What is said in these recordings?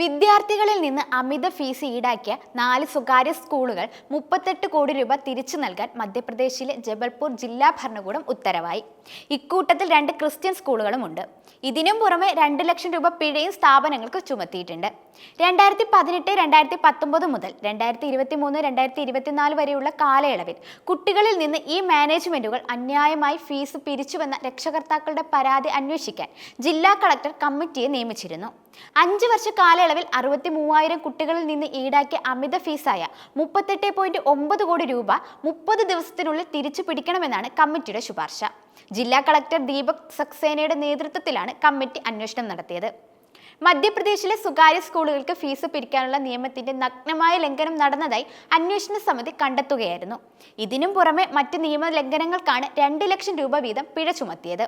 വിദ്യാർത്ഥികളിൽ നിന്ന് അമിത ഫീസ് ഈടാക്കിയ നാല് സ്വകാര്യ സ്കൂളുകൾ മുപ്പത്തെട്ട് കോടി രൂപ തിരിച്ചു നൽകാൻ മധ്യപ്രദേശിലെ ജബൽപൂർ ജില്ലാ ഭരണകൂടം ഉത്തരവായി. ഇക്കൂട്ടത്തിൽ രണ്ട് ക്രിസ്ത്യൻ സ്കൂളുകളുമുണ്ട്. ഇതിനും പുറമെ രണ്ട് ലക്ഷം രൂപ പിഴയും സ്ഥാപനങ്ങൾക്ക് ചുമത്തിയിട്ടുണ്ട്. രണ്ടായിരത്തി പതിനെട്ട് രണ്ടായിരത്തി പത്തൊമ്പത് മുതൽ രണ്ടായിരത്തി ഇരുപത്തി മൂന്ന് രണ്ടായിരത്തി ഇരുപത്തിനാല് വരെയുള്ള കാലയളവിൽ കുട്ടികളിൽ നിന്ന് ഈ മാനേജ്മെന്റുകൾ അന്യായമായി ഫീസ് പിരിച്ചുവെന്ന രക്ഷകർത്താക്കളുടെ പരാതി അന്വേഷിക്കാൻ ജില്ലാ കളക്ടർ കമ്മിറ്റിയെ നിയമിച്ചിരുന്നു. അഞ്ച് വർഷ കാലയളവിൽ അറുപത്തി മൂവായിരം കുട്ടികളിൽ നിന്ന് ഈടാക്കിയ അമിത ഫീസായ മുപ്പത്തെട്ട് പോയിന്റ് ഒമ്പത് കോടി രൂപ മുപ്പത് ദിവസത്തിനുള്ളിൽ തിരിച്ചു പിടിക്കണമെന്നാണ് കമ്മിറ്റിയുടെ ശുപാർശ. ജില്ലാ കളക്ടർ ദീപക് സക്സേനയുടെ നേതൃത്വത്തിലാണ് കമ്മിറ്റി അന്വേഷണം നടത്തിയത്. മധ്യപ്രദേശിലെ സ്വകാര്യ സ്കൂളുകൾക്ക് ഫീസ് പിരിക്കാനുള്ള നിയമത്തിന്റെ നഗ്നമായ ലംഘനം നടന്നതായി അന്വേഷണ സമിതി കണ്ടെത്തുകയായിരുന്നു. ഇതിനും പുറമെ മറ്റ് നിയമ ലംഘനങ്ങൾക്കാണ് രണ്ട് ലക്ഷം രൂപ വീതം പിഴ ചുമത്തിയത്.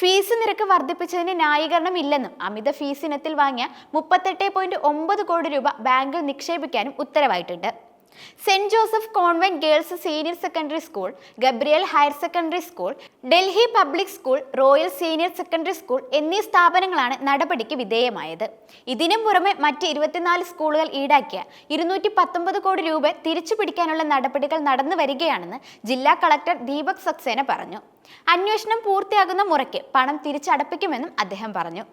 ഫീസ് നിരക്ക് വർദ്ധിപ്പിച്ചതിന് ന്യായീകരണം ഇല്ലെന്നും അമിത ഫീസ് ഇനത്തിൽ വാങ്ങിയ മുപ്പത്തെട്ട് കോടി രൂപ ബാങ്കിൽ നിക്ഷേപിക്കാനും ഉത്തരവായിട്ടുണ്ട്. Saint Joseph convent girls senior secondary school Gabriel higher secondary school Delhi public school royal senior secondary school എന്നീ സ്ഥാപനങ്ങളാണ് നടപടിക്ക് വിധേയമായത്. ഇതിനും പുറമെ മറ്റ് ഇരുപത്തിനാല് സ്കൂളുകൾ ഈടാക്കിയ ഇരുന്നൂറ്റി പത്തൊമ്പത് കോടി രൂപ തിരിച്ചു പിടിക്കാനുള്ള നടപടികൾ നടന്നു വരികയാണെന്ന് ജില്ലാ കളക്ടർ ദീപക് സക്സേന പറഞ്ഞു. അന്വേഷണം പൂർത്തിയാകുന്ന മുറയ്ക്ക് പണം തിരിച്ചടപ്പിക്കുമെന്നും അദ്ദേഹം പറഞ്ഞു.